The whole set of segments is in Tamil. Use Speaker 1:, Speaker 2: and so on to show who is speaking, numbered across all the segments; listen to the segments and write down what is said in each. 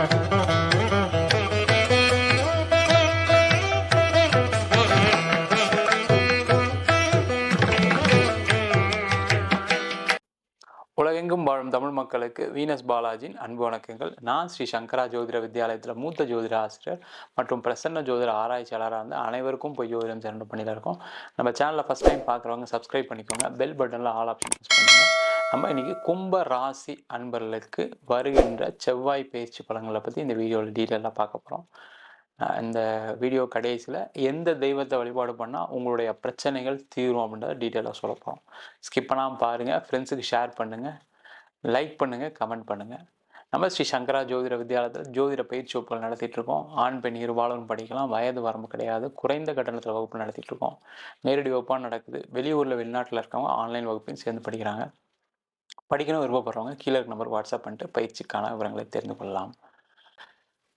Speaker 1: உலகெங்கும் வாழும் தமிழ் மக்களுக்கு வீனஸ் பாலாஜியின் அன்பு வணக்கங்கள். நான் ஸ்ரீ சங்கரா ஜோதிட வித்யாலயத்தில் மூத்த ஜோதிட ஆசிரியர் மற்றும் பிரசன்ன ஜோதிட ஆராய்ச்சியாளராக இருந்து அனைவருக்கும் போய் ஜோதிடம் சேர்ந்து பண்ணியில் இருக்கோம். நம்ம சேனலில் ஃபஸ்ட் டைம் பார்க்குறவங்க சப்ஸ்கிரைப் பண்ணிக்கோங்க. பெல் பட்டனில் ஆல் ஆப்ஷன் ப்ரெஸ் நம்ம இன்றைக்கி கும்ப ராசி அன்பர்களுக்கு வருகின்ற செவ்வாய் பயிற்சி பலன்களை பற்றி இந்த வீடியோவில் டீட்டெயிலாக பார்க்க போகிறோம் இந்த வீடியோ கடைசியில் எந்த தெய்வத்தை வழிபாடு பண்ணால் உங்களுடைய பிரச்சனைகள் தீரும் அப்படின்றத டீட்டெயிலாக சொல்ல போகிறோம் ஸ்கிப் பண்ணாமல் பாருங்கள் ஃப்ரெண்ட்ஸுக்கு ஷேர் பண்ணுங்கள் லைக் பண்ணுங்கள் கமெண்ட் பண்ணுங்கள் நம்ம ஸ்ரீ சங்கரா ஜோதிட வித்யாலயத்தில் ஜோதிட பயிற்சி வகுப்புகள் நடத்திட்டுருக்கோம் ஆண் பெண் இருபாலரும் படிக்கலாம் வயது வரம்பு கிடையாது குறைந்த கட்டணத்தில் வகுப்பு நடத்திட்டுருக்கோம் நேரடி வகுப்பாக நடக்குது. வெளியூரில் வெளிநாட்டில் இருக்கவங்க ஆன்லைன் வகுப்பையும் சேர்ந்து படிக்கிறாங்க. படிக்கணும் விருப்பப்படுறவங்க கீழே இருக்க நம்பர் வாட்ஸ்அப் பண்ணிட்டு பயிற்சிக்கான விவரங்களை தெரிந்து கொள்ளலாம்.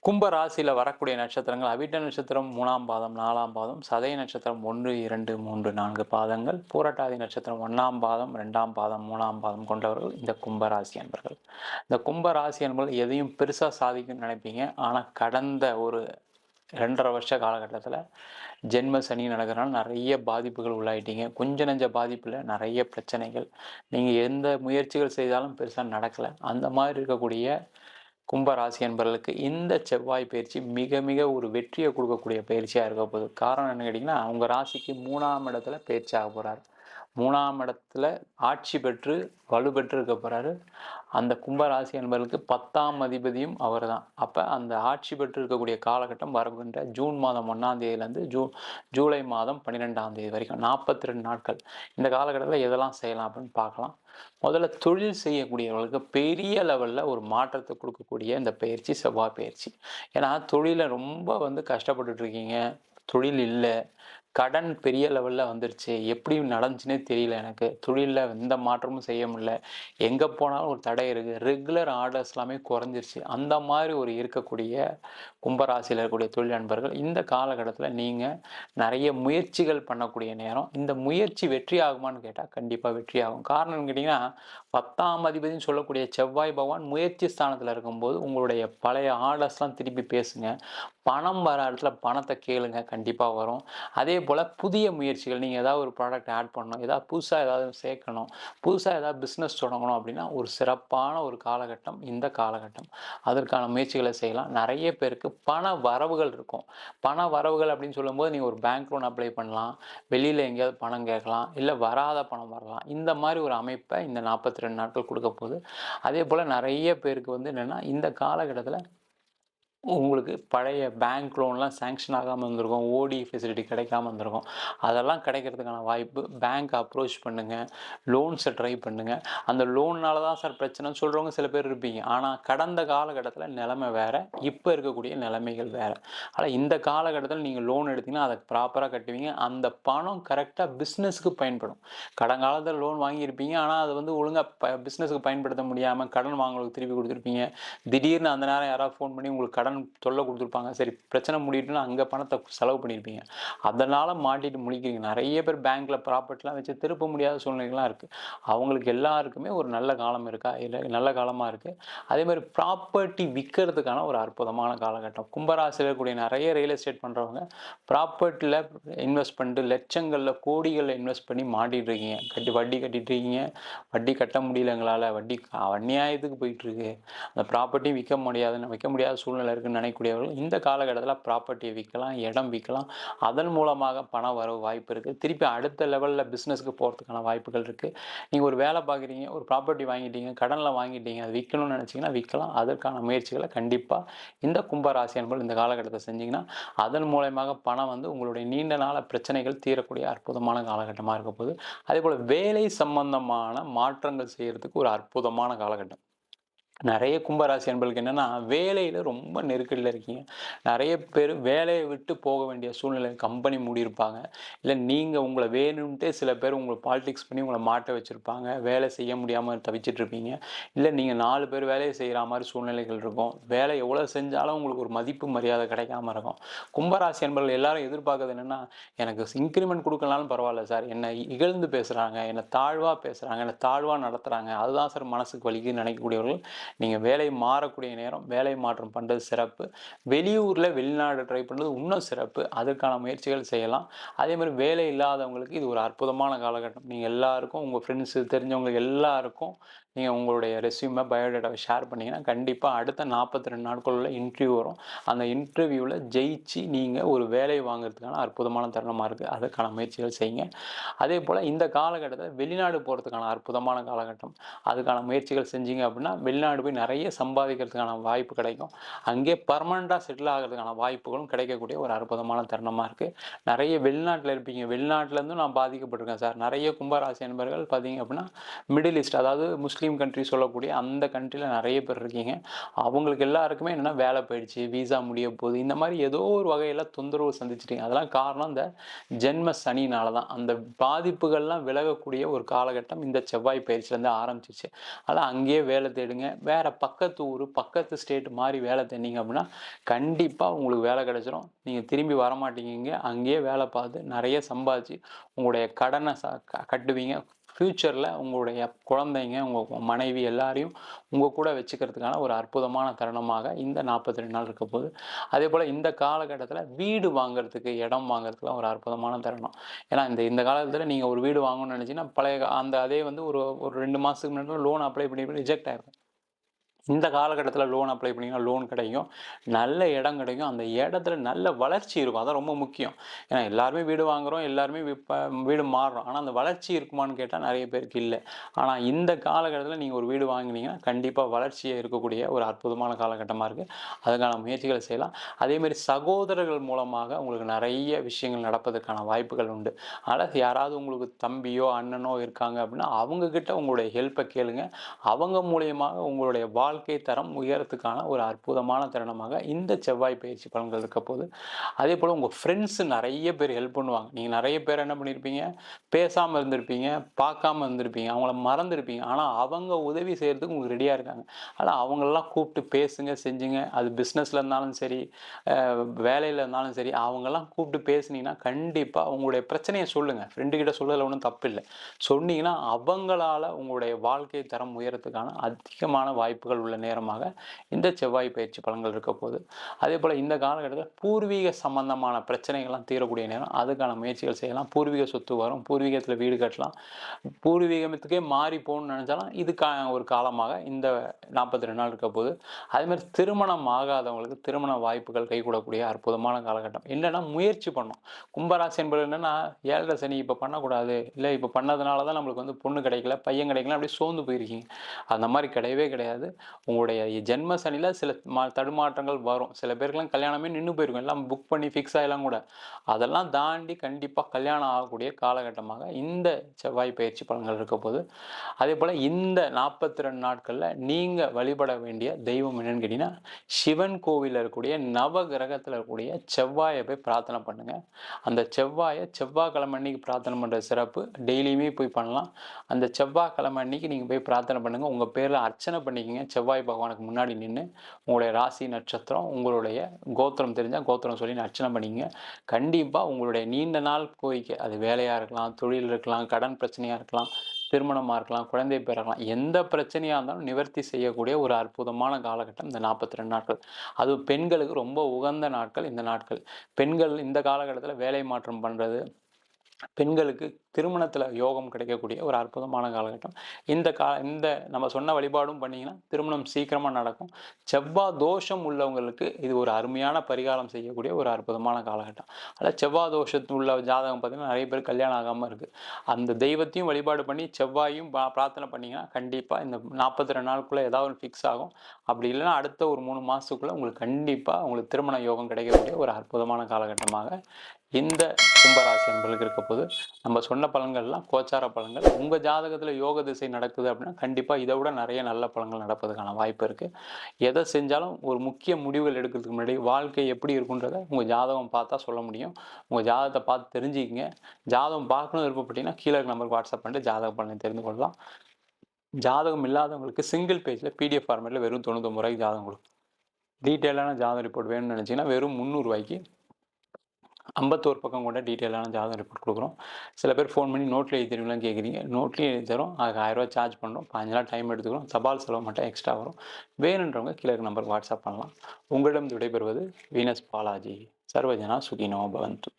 Speaker 1: கும்ப ராசியில் வரக்கூடிய நட்சத்திரங்கள் அவிட்ட நட்சத்திரம் மூணாம் பாதம் நாலாம் பாதம் சதய நட்சத்திரம் ஒன்று இரண்டு மூன்று நான்கு பாதங்கள் பூரட்டாதி நட்சத்திரம் ஒன்றாம் பாதம் ரெண்டாம் பாதம் மூணாம் பாதம் கொண்டவர்கள் இந்த கும்ப ராசி அன்பர்கள். இந்த கும்ப ராசி அன்பர்கள் எதையும் பெருசாக சாதிக்கும்னு நினைப்பீங்க. ஆனால் கடந்த ஒரு ரெண்டரை வருஷ காலகட்டத்தில் ஜென்ம சனி நடக்கிறனால நிறைய பாதிப்புகள் உள்ளாயிட்டீங்க. கொஞ்ச நஞ்ச பாதிப்பில் நிறைய பிரச்சனைகள். நீங்கள் எந்த முயற்சிகள் செய்தாலும் பெருசாக நடக்கலை. அந்த மாதிரி இருக்கக்கூடிய கும்பராசி என்பவர்களுக்கு இந்த செவ்வாய் பயிற்சி மிக மிக ஒரு வெற்றியை கொடுக்கக்கூடிய பயிற்சியாக இருக்க போகுது. காரணம் என்ன கேட்டிங்கன்னா அவங்க ராசிக்கு மூணாம் இடத்துல பயிற்சி ஆக போகிறார் மூணாம் இடத்துல ஆட்சி பெற்று வலுப்பெற்று இருக்க போகிறாரு அந்த கும்பராசி என்பதற்கு பத்தாம் அதிபதியும் அவர் தான் அப்போ அந்த ஆட்சி பெற்று இருக்கக்கூடிய காலகட்டம் வருகின்ற ஜூன் மாதம் ஒன்றாம் தேதியிலேருந்து ஜூ ஜூலை மாதம் பன்னிரெண்டாம் தேதி வரைக்கும் நாற்பத்தி ரெண்டு நாட்கள். இந்த காலகட்டத்தில் எதெல்லாம் செய்யலாம் அப்படின்னு பார்க்கலாம். முதல்ல தொழில் செய்யக்கூடியவர்களுக்கு பெரிய லெவலில் ஒரு மாற்றத்தை கொடுக்கக்கூடிய இந்த பயிற்சி செவ்வாய் பயிற்சி. ஏன்னா தொழிலை ரொம்ப வந்து கஷ்டப்பட்டுட்டு இருக்கீங்க. தொழில் இல்லை. கடன் பெரிய லெவலில் வந்துருச்சு. எப்படி நடந்துச்சுன்னே தெரியல எனக்கு. தொழிலில் எந்த மாற்றமும் செய்ய முடியல. எங்கே போனாலும் ஒரு தடை இருக்குது ரெகுலர் ஆர்டர்ஸ் எல்லாமே குறைஞ்சிருச்சு. அந்த மாதிரி ஒரு இருக்கக்கூடிய கும்பராசியில் இருக்கக்கூடிய தொழில் நண்பர்கள் இந்த காலகட்டத்தில் நீங்கள் நிறைய முயற்சிகள் பண்ணக்கூடிய நேரம். இந்த முயற்சி வெற்றி ஆகுமான்னு கேட்டால் கண்டிப்பாக வெற்றி ஆகும். காரணம் கேட்டிங்கன்னா பத்தாம் அதிபதினு சொல்லக்கூடிய செவ்வாய் பகவான் முயற்சி ஸ்தானத்தில் இருக்கும்போது உங்களுடைய பழைய ஆர்டர்ஸ்லாம் திருப்பி பேசுங்க. பணம் வர இடத்துல பணத்தை கேளுங்க கண்டிப்பாக வரும். அதே போல் புதிய முயற்சிகள் நீங்கள் ஏதாவது ஒரு ப்ராடக்ட் ஆட் பண்ணணும் ஏதாவது புதுசாக ஏதாவது சேர்க்கணும் புதுசாக ஏதாவது பிஸ்னஸ் தொடங்கணும் அப்படின்னா ஒரு சிறப்பான ஒரு காலகட்டம் இந்த காலகட்டம். அதற்கான முயற்சிகளை செய்யலாம். நிறைய பேருக்கு பண வரவுகள் இருக்கும். பண வரவுகள் அப்படின்னு சொல்லும்போது நீங்கள் ஒரு பேங்க் லோன் அப்ளை பண்ணலாம். வெளியில் எங்கேயாவது பணம் கேட்கலாம். இல்லை வராத பணம் வரலாம். இந்த மாதிரி ஒரு அமைப்பை இந்த நாற்பத்தி ரெண்டு நாட்கள் கொடுக்க போகுது அதே போல் நிறைய பேருக்கு வந்து என்னென்னா இந்த காலகட்டத்தில் உங்களுக்கு பழைய பேங்க் லோன்லாம் சேங்ஷன் ஆகாமல் இருந்திருக்கும் ஓடி ஃபெசிலிட்டி கிடைக்காம இருந்திருக்கும். அதெல்லாம் கிடைக்கிறதுக்கான வாய்ப்பு. பேங்க் அப்ரோச் பண்ணுங்கள் லோன்ஸை ட்ரை பண்ணுங்கள் அந்த லோன்னால தான் சார் பிரச்சனைன்னு சொல்கிறவங்க சில பேர் இருப்பீங்க. ஆனால் கடந்த காலகட்டத்தில் நிலைமை வேறு இப்போ இருக்கக்கூடிய நிலைமைகள் வேறு. ஆனால் இந்த காலகட்டத்தில் நீங்கள் லோன் எடுத்தீங்கன்னா அதை ப்ராப்பராக கட்டுவீங்க. அந்த பணம் கரெக்டாக பிஸ்னஸுக்கு பயன்படும். கடன் காலத்தில் லோன் வாங்கியிருப்பீங்க. ஆனால் அது வந்து ஒழுங்காக ப பிஸ்னஸுக்கு பயன்படுத்த முடியாமல் கடன் வாங்குறதுக்கு திருப்பி கொடுத்துருப்பீங்க. திடீர்னு அந்த நேரம் யாராவது ஃபோன் பண்ணி உங்களுக்கு கடன் கடன் சொல்ல கொடுத்துருப்பாங்க. சரி பிரச்சனை முடிட்டுனா அங்கே பணத்தை செலவு பண்ணியிருப்பீங்க அதனால் மாட்டிட்டு முடிக்கிறீங்க. நிறைய பேர் பேங்க்கில் ப்ராப்பர்ட்டிலாம் வச்சு திருப்ப முடியாத சூழ்நிலைகள்லாம் இருக்குது அவங்களுக்கு எல்லாருக்குமே ஒரு நல்ல காலம் இருக்கா? இல்லை நல்ல காலமாக இருக்குது அதே மாதிரி ப்ராப்பர்ட்டி விற்கிறதுக்கான ஒரு அற்புதமான காலகட்டம். கும்பராசியில் இருக்கக்கூடிய நிறைய ரியல் எஸ்டேட் பண்ணுறவங்க ப்ராப்பர்ட்டியில் இன்வெஸ்ட் பண்ணிட்டு லட்சங்களில் கோடிகளில் இன்வெஸ்ட் பண்ணி மாட்டிகிட்டு இருக்கீங்க. கட்டி வட்டி கட்டிட்டு இருக்கீங்க. வட்டி கட்ட முடியல எங்களால். வட்டி அந்நியாயத்துக்கு போயிட்டுருக்கு அந்த ப்ராப்பர்ட்டியும் விற்க முடியாதுன்னு விற்க முடியாத சூழ்நிலை இருக்குன்னு நினைக்கக்கூடியவர்கள் இந்த காலகட்டத்தில் ப்ராப்பர்ட்டியை விற்கலாம் இடம் விற்கலாம் அதன் மூலமாக பணம் வர வாய்ப்பு இருக்குது திருப்பி அடுத்த லெவலில் பிஸ்னஸ்க்கு போகிறதுக்கான வாய்ப்புகள் இருக்குது நீங்கள் ஒரு வேலை பார்க்குறீங்க ஒரு ப்ராப்பர்ட்டி வாங்கிட்டீங்க கடனில் வாங்கிட்டீங்க அது விற்கணும்னு நினச்சிங்கன்னா விற்கலாம் அதற்கான முயற்சிகளை கண்டிப்பாக இந்த கும்பராசி போல் இந்த காலகட்டத்தை செஞ்சிங்கன்னா அதன் மூலயமாக பணம் வந்து உங்களுடைய நீண்ட நாள பிரச்சனைகள் தீரக்கூடிய அற்புதமான காலகட்டமாக இருக்க போகுது. அதே போல் வேலை சம்பந்தமான மாற்றங்கள் செய்கிறதுக்கு ஒரு அற்புதமான காலகட்டம். நிறைய கும்பராசி அன்பர்களுக்கு என்னென்னா வேலையில் ரொம்ப நெருக்கடியில் இருக்கீங்க. நிறைய பேர் வேலையை விட்டு போக வேண்டிய சூழ்நிலை கம்பெனி மூடியிருப்பாங்க. இல்லை நீங்கள் உங்களை வேணும்ன்ட்டே சில பேர் உங்களை பாலிடிக்ஸ் பண்ணி உங்களை மாட்ட வச்சுருப்பாங்க. வேலை செய்ய முடியாமல் தவிச்சிட்ருப்பீங்க இல்லை நீங்கள் நாலு பேர் வேலையை செய்கிற மாதிரி சூழ்நிலைகள் இருக்கும். வேலை எவ்வளோ செஞ்சாலும் உங்களுக்கு ஒரு மதிப்பு மரியாதை கிடைக்காம இருக்கும். கும்பராசி அன்பர்கள் எல்லாரும் எதிர்பார்க்கறது என்னென்னா எனக்கு இன்க்ரிமெண்ட் கொடுக்கலனாலும் பரவாயில்ல சார். என்னை இகழ்ந்து பேசுகிறாங்க என்னை தாழ்வாக பேசுகிறாங்க என்னை தாழ்வாக நடத்துகிறாங்க அதுதான் சார் மனசுக்கு வலிக்குன்னு நினைக்கக்கூடியவர்கள் நீங்கள் வேலை மாறக்கூடிய நேரம் வேலை மாற்றம் பண்ணுறது சிறப்பு. வெளியூரில் வெளிநாடு ட்ரை பண்ணுறது இன்னும் சிறப்பு. அதற்கான முயற்சிகள் செய்யலாம். அதே மாதிரி வேலை இல்லாதவங்களுக்கு இது ஒரு அற்புதமான காலகட்டம். நீங்கள் எல்லாருக்கும் உங்கள் ஃப்ரெண்ட்ஸு தெரிஞ்சவங்க எல்லாருக்கும் நீங்கள் உங்களுடைய ரெஸ்யூமை பயோடேட்டாவை ஷேர் பண்ணிங்கன்னா கண்டிப்பாக அடுத்த நாற்பத்தி ரெண்டு நாட்களில் இன்டர்வியூ வரும். அந்த இன்டர்வியூவில் ஜெயிச்சு நீங்கள் ஒரு வேலை வாங்குறதுக்கான அற்புதமான தருணமாக இருக்குது அதுக்கான முயற்சிகள் செய்யுங்க. அதே போல் இந்த காலகட்டத்தில் வெளிநாடு போகிறதுக்கான அற்புதமான காலகட்டம். அதுக்கான முயற்சிகள் செஞ்சீங்க அப்படின்னா வெளிநாடு போய் நிறைய சம்பாதிக்கிறதுக்கான வாய்ப்பு கிடைக்கும். அங்கே பர்மனெண்ட்டாக செட்டில் ஆகிறதுக்கான வாய்ப்புகளும் கிடைக்கக்கூடிய ஒரு அற்புதமான தருணமாக இருக்குது நிறைய வெளிநாட்டில் இருப்பீங்க. வெளிநாட்டிலேருந்தும் நான் பாதிக்கப்பட்டிருக்கேன் சார். நிறைய கும்பராசி நண்பர்கள் பார்த்தீங்க அப்படின்னா மிடில் ஈஸ்ட் அதாவது முஸ்லீம் கண்ட்ரி சொல்லக்கூடிய அந்த கண்ட்ரியில் நிறைய பேர் இருக்கீங்க. அவங்களுக்கு எல்லாருக்குமே என்னென்னா வேலை போயிடுச்சு வீசா முடிய போகுது. இந்த மாதிரி ஏதோ ஒரு வகையில் தொந்தரவு சந்திச்சிட்டீங்க. அதெல்லாம் காரணம் இந்த ஜென்ம சனினால தான். அந்த பாதிப்புகள்லாம் விலகக்கூடிய ஒரு காலகட்டம் இந்த செவ்வாய் பயிற்சியிலேருந்து ஆரம்பிச்சிச்சு அதான் அங்கேயே வேலை தேடுங்க. வேறு பக்கத்து ஊர் பக்கத்து ஸ்டேட் மாதிரி வேலை தேடிங்க அப்படின்னா கண்டிப்பாக உங்களுக்கு வேலை கிடைச்சிரும். நீங்கள் திரும்பி வரமாட்டீங்க அங்கேயே வேலை பார்த்து நிறைய சம்பாதிச்சு உங்களுடைய கடனை ச கட்டுவீங்க. ஃப்யூச்சரில் உங்களுடைய குழந்தைங்க உங்கள் மனைவி எல்லாரையும் உங்கள் கூட வச்சுக்கிறதுக்கான ஒரு அற்புதமான தருணமாக இந்த நாற்பத்தி ரெண்டு நாள் இருக்க போது அதே போல் இந்த காலகட்டத்தில் வீடு வாங்குறதுக்கு இடம் வாங்குறதுக்குலாம் ஒரு அற்புதமான தருணம். ஏன்னா இந்த இந்த காலத்தில் நீங்கள் ஒரு வீடு வாங்கணும்னு நினச்சிங்கன்னா பழைய அந்த அதே வந்து ஒரு ஒரு ரெண்டு மாதத்துக்கு முன்னாடி லோன் அப்ளை பண்ணி ரிஜெக்ட் ஆகிருக்கும் இந்த காலகட்டத்தில் லோன் அப்ளை பண்ணிங்கன்னா லோன் கிடைக்கும். நல்ல இடம் கிடைக்கும். அந்த இடத்துல நல்ல வளர்ச்சி இருக்கும். அதான் ரொம்ப முக்கியம். ஏன்னா எல்லாருமே வீடு வாங்குகிறோம் எல்லாருமே இப்போ வீடு மாறுறோம். ஆனால் அந்த வளர்ச்சி இருக்குமான்னு கேட்டால் நிறைய பேருக்கு இல்லை. ஆனால் இந்த காலகட்டத்தில் நீங்கள் ஒரு வீடு வாங்கினீங்கன்னா கண்டிப்பாக வளர்ச்சியாக இருக்கக்கூடிய ஒரு அற்புதமான காலகட்டமாக இருக்குது அதுக்கான முயற்சிகளை செய்யலாம். அதேமாரி சகோதரர்கள் மூலமாக உங்களுக்கு நிறைய விஷயங்கள் நடப்பதற்கான வாய்ப்புகள் உண்டு. அதனால் யாராவது உங்களுக்கு தம்பியோ அண்ணனோ இருக்காங்க அப்படின்னா அவங்கக்கிட்ட உங்களுடைய ஹெல்ப்பை கேளுங்க. அவங்க மூலியமாக உங்களுடைய வாழ் வாழ்க்கை தரம் உயரத்துக்கான ஒரு அற்புதமான தருணமாக இந்த செவ்வாய் பயிற்சி பலன்கள் இருக்க போது அதே போல் உங்கள் ஃப்ரெண்ட்ஸு நிறைய பேர் ஹெல்ப் பண்ணுவாங்க. நீங்கள் நிறைய பேர் என்ன பண்ணியிருப்பீங்க பேசாமல் இருந்திருப்பீங்க பார்க்காம இருந்திருப்பீங்க அவங்கள மறந்துருப்பீங்க. ஆனால் அவங்க உதவி செய்கிறதுக்கு உங்களுக்கு ரெடியாக இருக்காங்க. ஆனால் அவங்களெல்லாம் கூப்பிட்டு பேசுங்க செஞ்சுங்க. அது பிஸ்னஸில் இருந்தாலும் சரி வேலையில் இருந்தாலும் சரி அவங்கெல்லாம் கூப்பிட்டு பேசுனீங்கன்னா கண்டிப்பாக உங்களுடைய பிரச்சனையை சொல்லுங்கள் ஃப்ரெண்டுக்கிட்ட சொல்லலை ஒன்றும் தப்பு இல்லை. சொன்னீங்கன்னா அவங்களால உங்களுடைய வாழ்க்கை தரம் உயரத்துக்கான அதிகமான வாய்ப்புகள் உள்ள நேரமாக இந்த செவ்வாய் பயிற்சி பலன்கள் இருக்க போகுது. அதே போல் இந்த காலகட்டத்தில் பூர்வீக சம்பந்தமான பிரச்சனைகள்லாம் தீரக்கூடிய நேரம் அதுக்கான முயற்சிகள் செய்யலாம். பூர்வீக சொத்து வரும் பூர்வீகத்தில் வீடு கட்டலாம். பூர்வீகத்துக்கே மாறி போகணும்னு நினச்சாலும் கா ஒரு காலமாக இந்த நாற்பத்தி ரெண்டு நாள் இருக்க போது அதேமாதிரி திருமணம் ஆகாதவங்களுக்கு திருமண வாய்ப்புகள் கைகூடக்கூடிய அற்புதமான காலகட்டம். என்னென்னா முயற்சி பண்ணும் கும்பராசி என்பது என்னென்னா ஏழரை சனி இப்போ பண்ணக்கூடாது. இல்லை இப்போ பண்ணதுனால தான் நம்மளுக்கு வந்து பொண்ணு கிடைக்கல பையன் கிடைக்கல அப்படியே சோர்ந்து போயிருக்கீங்க. அந்த மாதிரி கிடையவே கிடையாது. உங்களுடைய ஜென்ம சனியில் சில மா தடுமாற்றங்கள் வரும். சில பேருக்குலாம் கல்யாணமே நின்று போயிருக்கும். எல்லாம் புக் பண்ணி ஃபிக்ஸ் ஆகலாம் கூட. அதெல்லாம் தாண்டி கண்டிப்பாக கல்யாணம் ஆகக்கூடிய காலகட்டமாக இந்த செவ்வாய் பயிற்சி பலன்கள் இருக்க போது அதே போல் இந்த நாற்பத்தி ரெண்டு நாட்களில் நீங்கள் வழிபட வேண்டிய தெய்வம் என்னன்னு கேட்டிங்கன்னா சிவன் கோவிலில் இருக்கக்கூடிய நவ கிரகத்தில் இருக்கக்கூடிய செவ்வாயை போய் பிரார்த்தனை பண்ணுங்கள் அந்த செவ்வாயை செவ்வாய்க்கிழமை அன்னைக்கு பிரார்த்தனை பண்ணுற சிறப்பு டெய்லியுமே போய் பண்ணலாம். அந்த செவ்வாய்க்கிழமை அன்னைக்கு நீங்கள் போய் பிரார்த்தனை பண்ணுங்கள் உங்கள் பேரில் அர்ச்சனை பண்ணிக்கிங்க. செவ்வாய் பகவானுக்கு முன்னாடி நின்று உங்களுடைய ராசி நட்சத்திரம் உங்களுடைய கோத்திரம் தெரிஞ்சால் கோத்திரம் சொல்லி அர்ச்சனை பண்ணிங்க. கண்டிப்பாக உங்களுடைய நீண்ட நாள் கோரிக்கை அது வேலையாக இருக்கலாம் தொழில் இருக்கலாம் கடன் பிரச்சனையாக இருக்கலாம் திருமணமாக இருக்கலாம் குழந்தை பேர் இருக்கலாம் எந்த பிரச்சனையாக இருந்தாலும் நிவர்த்தி செய்யக்கூடிய ஒரு அற்புதமான காலகட்டம் இந்த நாற்பத்தி ரெண்டு நாட்கள். அது பெண்களுக்கு ரொம்ப உகந்த நாட்கள் இந்த நாட்கள். பெண்கள் இந்த காலகட்டத்தில் வேலை மாற்றம் பண்ணுறது பெண்களுக்கு திருமணத்தில் யோகம் கிடைக்கக்கூடிய ஒரு அற்புதமான காலகட்டம். இந்த கா இந்த நம்ம சொன்ன வழிபாடும் பண்ணிங்கன்னா திருமணம் சீக்கிரமாக நடக்கும். செவ்வாய் தோஷம் உள்ளவங்களுக்கு இது ஒரு அருமையான பரிகாரம் செய்யக்கூடிய ஒரு அற்புதமான காலகட்டம். அதில் செவ்வாய் தோஷத்து உள்ள ஜாதகம் பார்த்திங்கன்னா நிறைய பேர் கல்யாணம் ஆகாமல் இருக்குது அந்த தெய்வத்தையும் வழிபாடு பண்ணி செவ்வாயும் பிரார்த்தனை பண்ணிங்கன்னா கண்டிப்பாக இந்த நாற்பத்தி ரெண்டு நாளுக்குள்ளே ஏதாவது ஒரு ஃபிக்ஸ் ஆகும். அப்படி இல்லைன்னா அடுத்த ஒரு மூணு மாதத்துக்குள்ளே உங்களுக்கு கண்டிப்பாக உங்களுக்கு திருமண யோகம் கிடைக்கக்கூடிய ஒரு அற்புதமான காலகட்டமாக இந்த கும்பராசி என்பதற்கு இருக்க போது நம்ம சொன்ன நல்ல பலன்கள்லாம் கோச்சார பலன்கள். உங்கள் ஜாதகத்தில் யோக திசை நடக்குது அப்படின்னா கண்டிப்பாக இதை விட நிறைய நல்ல பலன்கள் நடப்பதுக்கான வாய்ப்பு இருக்குது எதை செஞ்சாலும் ஒரு முக்கிய முடிவுகள் எடுக்கிறதுக்கு முன்னாடி வாழ்க்கை எப்படி இருக்குன்றதை உங்கள் ஜாதகம் பார்த்தா சொல்ல முடியும். உங்கள் ஜாதகத்தை பார்த்து தெரிஞ்சுக்கிங்க. ஜாதகம் பார்க்கணும் விருப்பப்பட்டீங்கன்னா கீழே நம்பருக்கு வாட்ஸ்அப் பண்ணிட்டு ஜாதக பலனை தெரிந்து கொள்ளலாம். ஜாதகம் இல்லாதவங்களுக்கு சிங்கிள் பேஜில் பிடிஎஃப் ஃபார்மேட்டில் வெறும் தொண்ணூத்தொம்பது ரூபாய்க்கு ஜாதகம் கொடுக்கும் டீட்டெயிலான ஜாதக ரிப்போர்ட் வேணும்னு நினச்சிங்கன்னா வெறும் முந்நூறுரூவாய்க்கு ஐம்பத்தோரு பக்கம் கூட டீட்டெயிலான ஜாதகம் ரிப்போர்ட் கொடுக்குறோம். சில பேர் ஃபோன் பண்ணி நோட்டில் எழுதி தருவீங்களான்னு கேட்குறீங்க நோட்லேயும் எழுதி தரோம் அதுக்கு ஆயிரரூவா சார்ஜ் பண்ணுறோம் பாஞ்சு நாள் டைம் எடுத்துக்கிறோம். தபால் செலவு மட்டும் எக்ஸ்ட்ரா வரும். வேணுன்றவங்க கீழே நம்பருக்கு வாட்ஸ்அப் பண்ணலாம். உங்களிடம் விடைபெறுவது வீனஸ் பாலாஜி. சர்வஜனா சுகினோ பவந்து.